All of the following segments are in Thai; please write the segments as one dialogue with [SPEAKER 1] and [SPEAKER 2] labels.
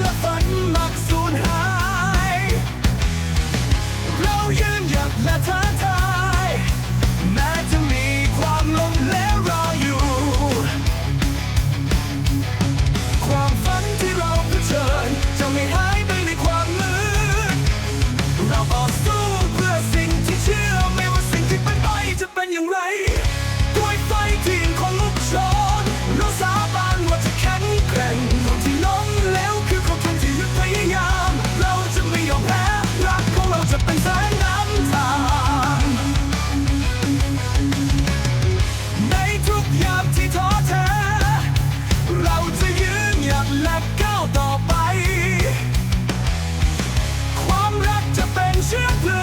[SPEAKER 1] และฝันมักสูญหายเรายืนหยัดและท้าทา ก้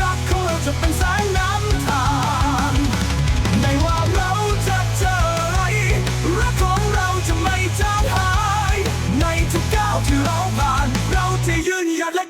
[SPEAKER 1] รักของเราจะเป็นแสงนำทางไม่ว่าเราจะเจออะไร รักของเราจะไม่จางหาย ในทุก้าวที่เราผ่าน เราจะยืนหยัดและ